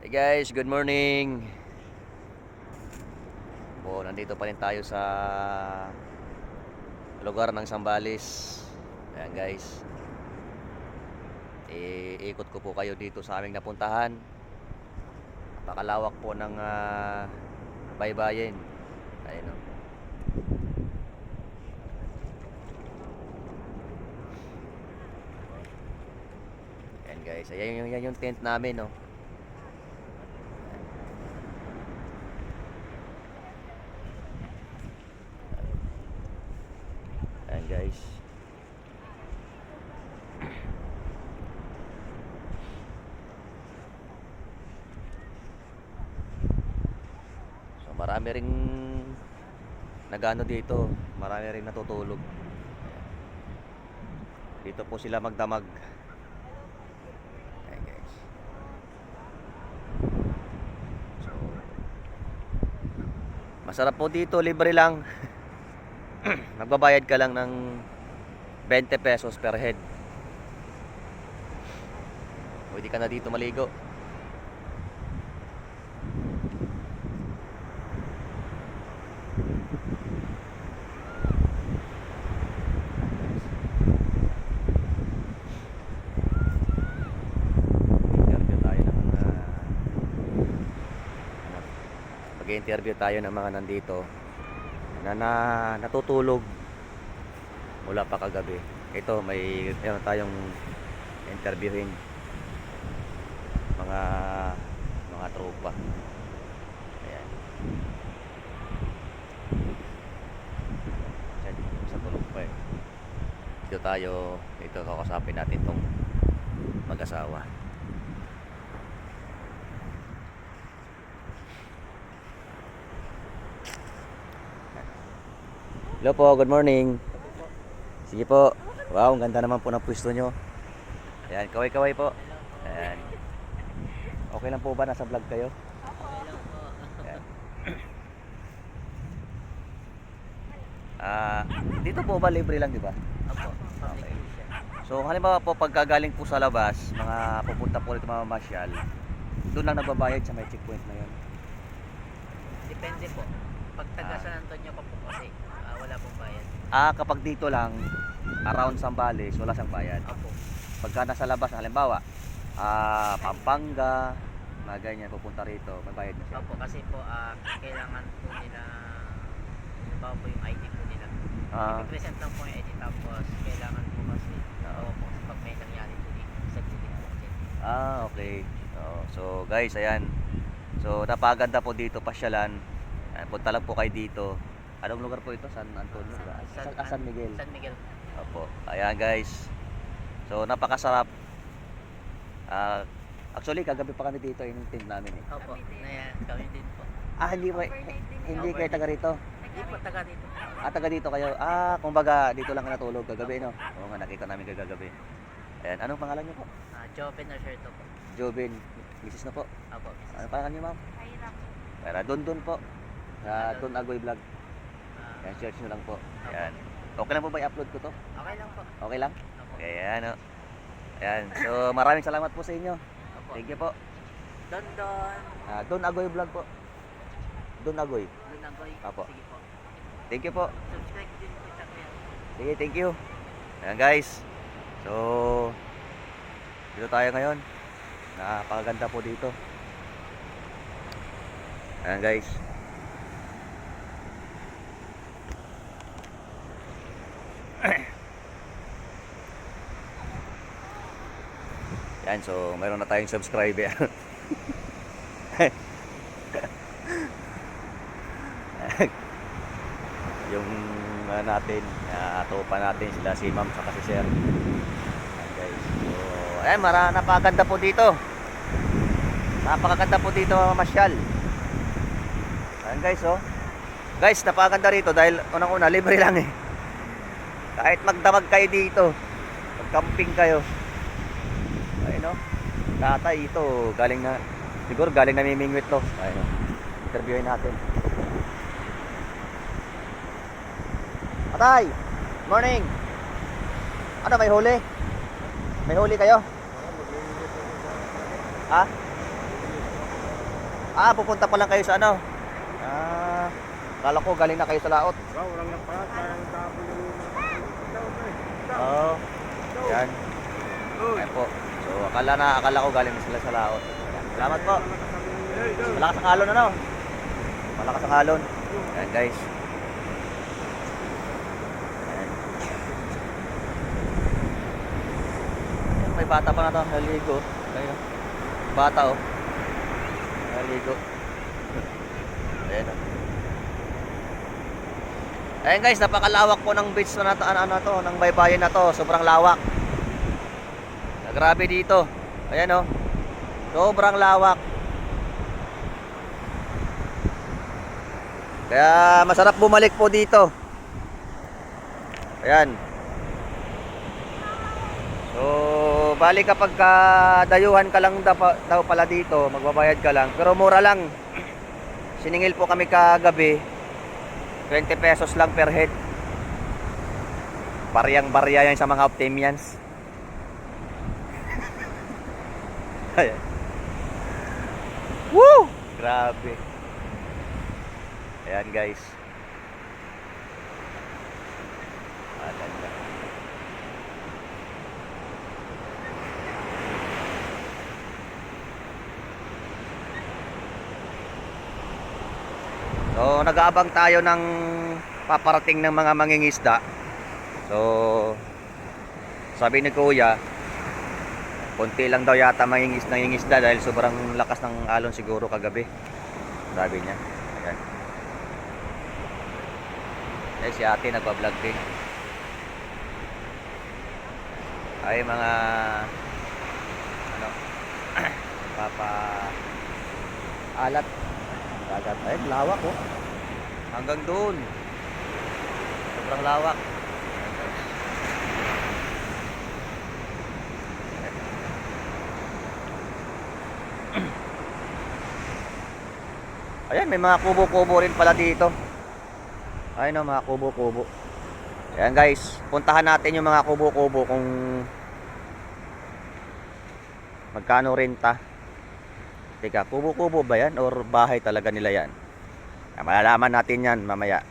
Hey guys, good morning. Po, nandito pa rin tayo sa lugar ng Sambales. Ayan guys. Iikot ko po kayo dito sa aming napuntahan. Napakalawak po ng ah, baybayin. Ayun o. Ayan guys, ayan yung, yung tent namin no. Ayan guys. So marami ring nagano dito, marami ring natutulog. Dito po sila magdamag. Ayan guys. Masarap po dito, libre lang. Magbabayad ka lang ng 20 pesos per head. Pwede ka na dito maligo. Interview tayo ng mga mag-interview tayo ng mga nandito na, na natutulog mula pa kagabi. Ito may meron tayong interviewin mga mga tropa. Ayan. Diyan, sa tulog pa eh. Dito tayo, dito kakasapin natin tong mag-asawa. Hello po, good morning. Sige po. Wow, ang ganda naman po ng pwesto nyo. Ayan, kaway-kaway po. Ayan. Okay lang po ba nasa vlog kayo? Ayan. Ah, dito po ba libre lang, di ba? Okay. So, halimbawa po, pagkagaling po sa labas, mga pupunta po ulit mga masyal, doon lang nagbabayad sa may checkpoint na yun. Depende po. Pag taga Ah. San Antonio ka po kasi, wala pong bayad. Ah, kapag dito lang, around Sambales, wala siyang bayad. Opo. Pagka nasa labas, halimbawa, ah, Pampanga, mga ganyan, pupunta rito, may bayad na siya. Opo, kasi po, ah, kailangan po nila, halimbawa po yung ID po nila. Ah, I-present lang po yung ID tapos kailangan po kasi, oo po, kasi pag may nangyari po dito, sagutin po kasi. ah, okay. Oo, so, guys, ayan. So, napaganda po dito, pasyalan. Ayan, punta lang po kayo dito. Anong lugar po ito? San Antonio? ba? San, ah, San Miguel. San Miguel. Opo. Ayan guys. So napakasarap. Ah, actually kagabi pa kami dito yung tent namin eh. Opo, na yan, kami din po. Ah, hindi ba hindi kayo taga rito? Hindi po taga dito. Ah, taga dito kayo. Ah, kumbaga dito lang natulog kagabi no. Oo nga nakita namin kagabi. Ayan, anong pangalan niyo po? Ah, Joven Arcerto po. Jobin. Mrs. na po. Opo, Mrs. Ano pangalan niyo, ma'am? Para Don Don po. Sa Don Agoy Vlog. Ayan, search niyo lang po. Ayan. Okay lang po ba i-upload ko to? okay lang po. Okay lang? Opo. Okay, ayan o. Ayan. So, maraming salamat po sa inyo. Opo. Thank you po. Don Don. Ah, Don Agoy Vlog po. Don Agoy. Lunagoy. Apo. Sige po. Thank you po. Subscribe din kita kuya. Sige, thank you. Ayan guys. So, dito tayo ngayon. Napakaganda po dito. Ayan guys. Yan, so mayroon na tayong subscriber. yung uh, natin, uh, tropa natin sila si Ma'am saka si Sir. Ayan guys. So, ayan, mara napakaganda po dito. Napakaganda po dito mga masyal. Ayan guys, oh. Guys, napakaganda rito dahil unang-una libre lang eh. Kahit magdamag kayo dito, mag-camping kayo. Tatay ito, galing na siguro galing na mimingwit to. Ayun. Interviewin natin. Atay! Morning! Ano, may huli? May huli kayo? Ha? Ah, pupunta pa lang kayo sa ano? Ah, kala ko galing na kayo sa laot. Ikaw, walang lapat. Parang tapon yung. Oo. Yan. Ayan po. So, akala na, akala ko galing sila sa laot. Ayan. Salamat po. Malakas ang alon ano? Malakas ang alon. Ayan guys. Ayan. Ayan, May bata pa na to, naligo. Ayun. oh. Bata oh. Naligo. Ayan oh. Ayan guys, napakalawak po ng beach na to, ano, ano to, ng baybayin na to. Sobrang lawak. Ah, Grabe dito. Ayan oh. Sobrang lawak. Kaya masarap bumalik po dito. Ayan. So, bali kapag ka dayuhan ka lang daw, pa- daw pala dito, magbabayad ka lang. Pero mura lang. Siningil po kami kagabi. 20 pesos lang per head. Bariyang barya yan sa mga Optimians. Ayan. Woo! Grabe. Ayan guys. Ah, ganda. So, nag-aabang tayo ng paparating ng mga mangingisda. So, sabi ni Kuya, konti lang daw yata mangingis nangingisda dahil sobrang lakas ng alon siguro kagabi. Sabi niya. Ayan. Eh, si ate nagpa-vlog din. Ay, mga ano papa alat dagat ay lawak oh hanggang doon sobrang lawak may mga kubo-kubo rin pala dito. Ayun o, mga kubo-kubo. Ayan guys, puntahan natin yung mga kubo-kubo kung magkano renta. Teka, kubo-kubo ba yan or bahay talaga nila yan? Malalaman natin yan mamaya.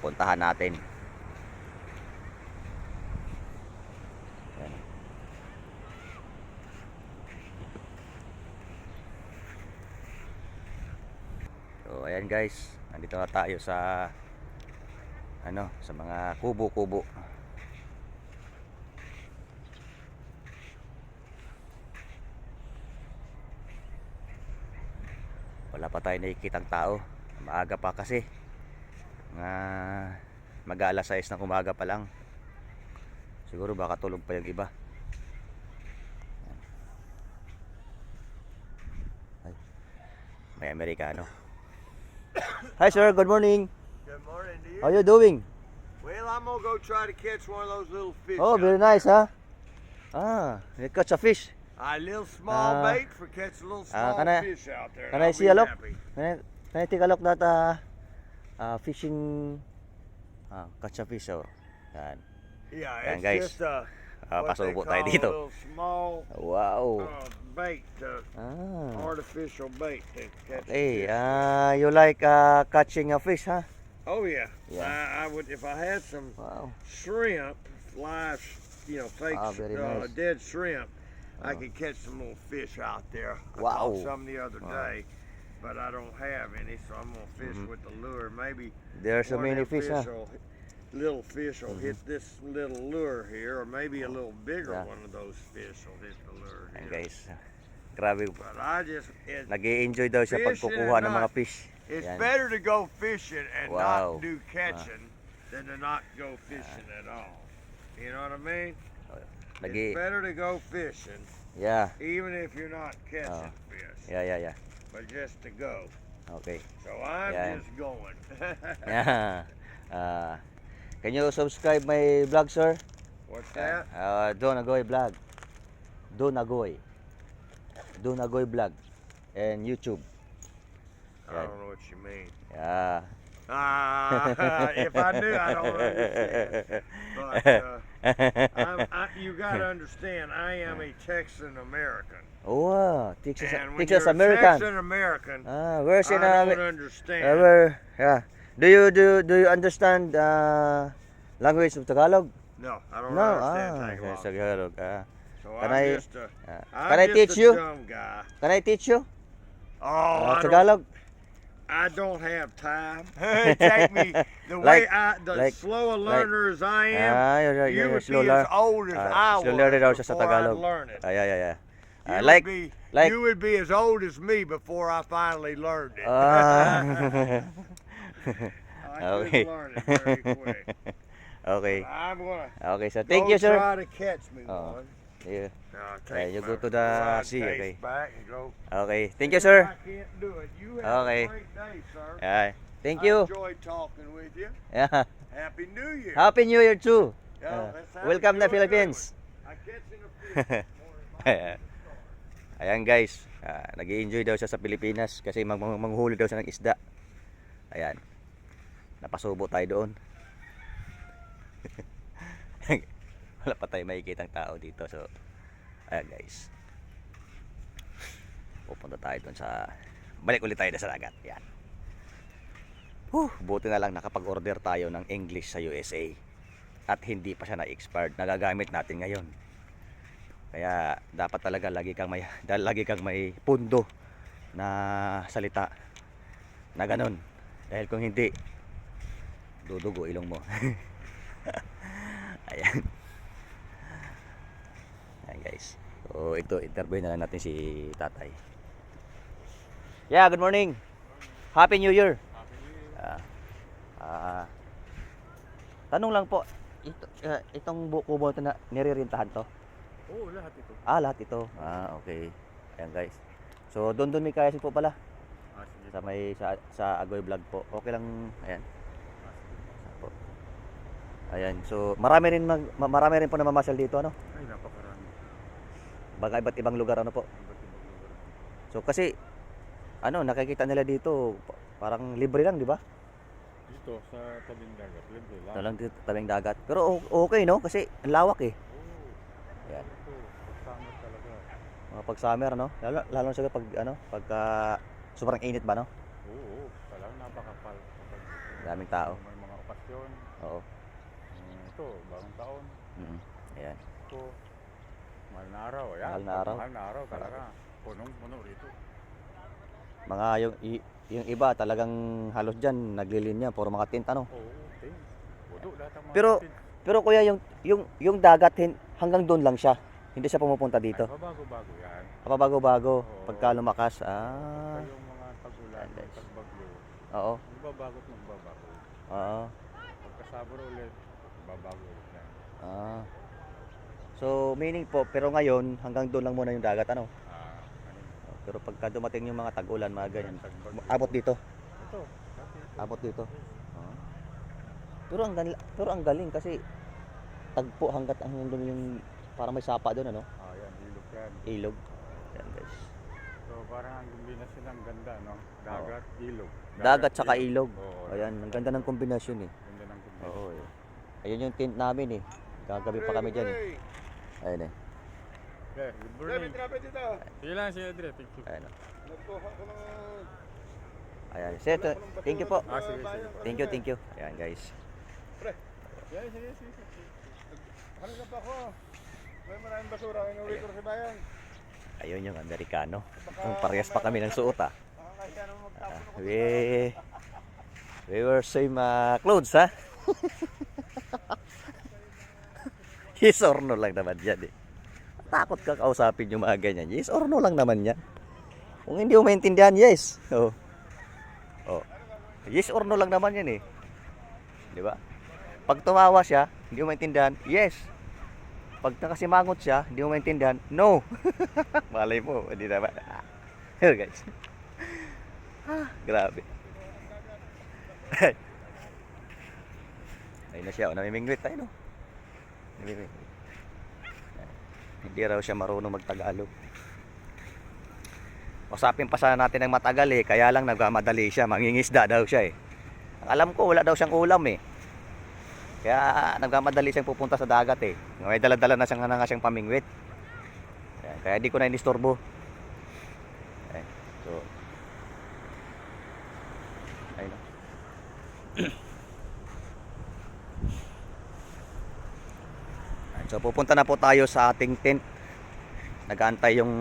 Puntahan natin. Ayan. So, ayan guys. Nandito na tayo sa ano, sa mga kubo-kubo. Wala pa tayo nakikitang tao. Maaga pa kasi. Nga mag-aalas 6 ng umaga pa lang. Siguro baka tulog pa yung iba. Ay. May Amerikano. Hi sir, good morning. Good morning to you. How you doing? Well, I'm gonna go try to catch one of those little fish. Oh, very nice, huh? Ah, you catch a fish. A little small Ah. bait for catching little Ah, small can I- fish out there. can and I I'll see be a look? happy. Can I, can I take a look that uh, uh, fishing ah, catch a fish oh. Yan. Yeah, Yan, it's guys. just uh, Ah, what they call tayo a dito. little small Wow. uh, bait, uh, Ah. artificial bait to catch fish. ah, you like uh, catching a fish, huh? Oh yeah. Yeah. I, I would if I had some Wow. shrimp, live, you know, fake Ah, uh, nice. dead shrimp. I Oh. could catch some little fish out there. I Wow. caught some the other Wow. day, but I don't have any, so I'm gonna fish Mhm. with the lure. Maybe there's so many them fish, huh? will, little fish will Mhm. hit this little lure here, or maybe a little bigger Yeah. one of those fish will hit the lure Ayan here. guys. Grabe. But I just it, nag enjoy daw siya pagkukuha ng mga fish. it's better to go fishing and Wow. not do catching than to not go fishing at all. You know what I mean? nag It's better to go fishing, Yeah. even if you're not catching Oh. fish, Yeah, yeah, yeah. but just to go. Okay. So I'm just going. Yeah. Uh, can you subscribe my vlog, sir? What's that? Uh, Don Agoy vlog. Don Agoy. Don Agoy vlog. And YouTube. I don't know what you mean. Yeah. Uh, if I knew, I don't understand. But uh, I'm, I, you got to understand, I am a Texan American. oh, ah, Texas, And when Texas you're American. Texan American, Ah, where's in I uh, don't understand. uh, where, yeah. Do you do do you understand uh, language of Tagalog? no, I don't No, understand ah, Tagalog. Tagalog. Ah. So Can I'm I- just a, ah. I'm Can I teach you? Can I teach you? Oh, Uh, I, Tagalog? I don't have time. take me the way I, the like- slow a like- learner as I am. Ah, you're, you're, you you're would slow be as old as Ah, I was learner daw siya sa before I'd learn it. Ah, yeah, yeah, yeah. You Ah, would like, be, like- you would be as old as me before I finally learned it. ah. I okay. learn it very quick. okay. I'm gonna Okay, so thank you, sir. try to catch me Oh. one. Yeah. Now, Yeah, you go to the sea, okay. Back and go. Okay. Thank you, sir. I can't do it. You have Okay. a great day, sir. Yeah. Thank I you. enjoyed talking with you. Yeah. Happy New Year. Happy New Year too. Yeah, Ah, have welcome na Philippines. I catch in a. Ayan guys, ah, nag enjoy daw siya sa Pilipinas kasi mang- manghuli daw siya ng isda. Ayan. Napasubo tayo doon. Wala pa tayo makikita tao dito. So, ayan guys. Pupunta tayo doon sa... Balik ulit tayo sa dagat. Yan. Huh, buti na lang nakapag-order tayo ng English sa USA. At hindi pa siya na-expired. Nagagamit natin ngayon. Kaya dapat talaga lagi kang may lagi kang may pundo na salita na ganun. Dahil kung hindi dudugo ilong mo. Ayan. Ayan guys. So ito interview na lang natin si Tatay. Yeah, good morning. Happy New Year. Ah. ah, tanong lang po, ito, ah, itong buko mo ito na nirerintahan to? Oo, lahat ito. Ah, lahat ito. Ah, okay. Ayan guys. So, doon doon may kaya po pala. Ah. Sa may sa, sa Agoy Vlog po. Okay lang. Ayan. Ayan. So, marami rin mag, ma- marami rin po namamasyal dito ano. Ay, napakarami. Baga iba't ibang lugar ano po. Iba't ibang lugar. So, kasi ano, nakikita nila dito pa- parang libre lang, di ba? Dito, sa tabing dagat, libre lang. Ito lang dito tabing dagat. Pero okay no kasi ang lawak eh. Oo. Ayan. Kasama talaga. Mga pag summer no. Lalo lalo na siguro pag ano, pagka sobrang init ba no? Oo, oo. Talagang napakapal. Daming tao. May mga okasyon. Oo. Ito, bagong taon. Mm. Ayan. Ito, mahal na araw. Ayan, Mahal na araw. Mahal na araw talaga. Punong-puno rito. Mga yung yung iba talagang halos diyan naglilinya puro mga tent ano. Oo, tin. Pudo lahat ang mga Pero- tin. Pero kuya yung yung yung dagat hin- hanggang doon lang siya. Hindi siya pumupunta dito. Ay, bago-bago yan. Papabago-bago Oo. pagka lumakas. Ah. Pagka yung mga tagulan, tagbagyo, Oo. magbabago at magbabago. Oo. Pagkasabro ulit, magbabago ulit yan. Ah. So meaning po pero ngayon hanggang doon lang muna yung dagat ano. Ah, ano yun? Pero pagka dumating yung mga tag-ulan, mga ganyan, Tagbagyo. abot dito. Ito, dati ito. Abot dito. Oo. Pero ang galing, pero ang galing kasi tagpo hanggat hanggang doon yung parang may sapa doon ano, Ah, yan, ilog yan. ilog. Yan guys. So, parang ang kombinasyon ng ganda, no? Dagat, ilog. Dagat saka ilog. Oo, Ayan, ang ganda ng kombinasyon eh. Ganda ng kombinasyon. Oo. eh. Ayun yung tent namin eh. Gagabi pa kami diyan eh. Ayun eh. Okay, good morning. Sige lang, sige, Dre. Thank you. Ayun. oh. Ng... Ayan. Sir, thank you po. Ah, sige, sige. Thank you, thank you. Ayan guys. Sige, sige, sige. sige. Hanap ako. May maraming basura. Inuwi ko sa bayan. Ayun yung Amerikano. Ang parehas pa kami ng suot ah. Ako. we we wear same uh, clothes ha. yes or no lang naman yan eh. Takot ka kausapin yung mga ganyan. Yes or no lang naman yan. Kung hindi mo maintindihan, yes. Oh. Oh. Yes or no lang naman yan eh. Di ba? Pag tumawa siya, hindi mo maintindihan, yes. Pag nakasimangot siya, hindi mo maintindihan, no. Malay mo, hindi naman. Here guys. Ah, grabe. Ayun na siya, oh, namimingwit tayo, no? Namimingwit. Hindi raw siya marunong magtagalog. Usapin pa sana natin ng matagal eh, kaya lang nagmamadali siya, mangingisda daw siya eh. Alam ko, wala daw siyang ulam eh. Kaya nagmamadali siyang pupunta sa dagat eh. May dala-dala na siyang, nga siyang pamingwit. Kaya di ko na inistorbo. Ayan, so, ayun. Ayan, So pupunta na po tayo sa ating tent. Nagaantay yung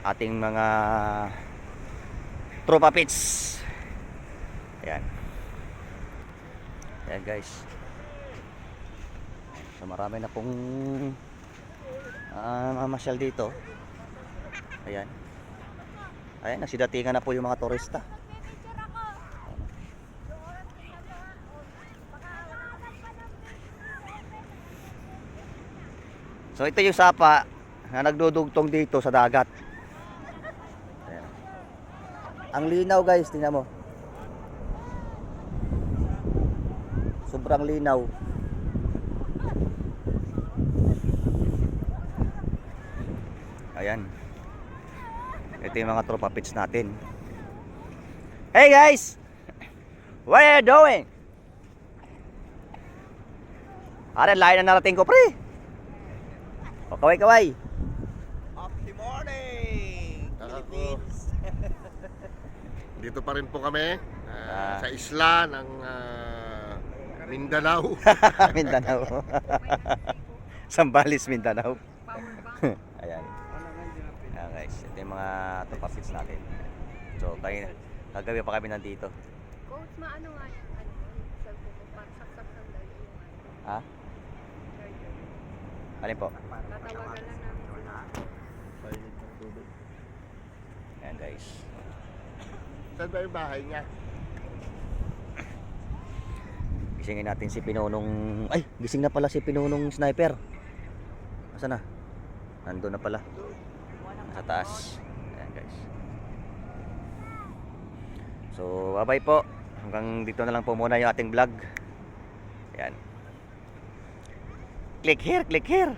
ating mga tropa pits. Ayan. Ayan guys. So marami na pong uh, mamasyal dito. Ayan. Ayan, nagsidatingan na po yung mga turista. So ito yung sapa na nagdudugtong dito sa dagat. Ayan. Ang linaw guys, tingnan mo. Sobrang linaw. Ayan. Ito yung mga tropa pits natin. Hey guys! What are you doing? Are, layo na narating ko pre. Kaway kaway. Happy morning, Philippines. Dito pa rin po kami ah, sa isla ng ah, Mindanao. Mindanao. Sambales, Mindanao. Ayan. Ayan guys, ito yung mga tropa pits natin. So, kayo, kagabi pa kami nandito. Coach, maano nga yung ano, pag saksak sandali yung ano, Ha? charger. Alin po? Tatawagan lang namin. Ayan guys. Saan ba yung bahay niya? Gisingin natin si Pinonong... Ay, gising na pala si Pinonong sniper. Nasaan na? Nandun na pala. Sa taas. Ayan guys. So, bye-bye po. Hanggang dito na lang po muna yung ating vlog. Ayan. Click here, click here.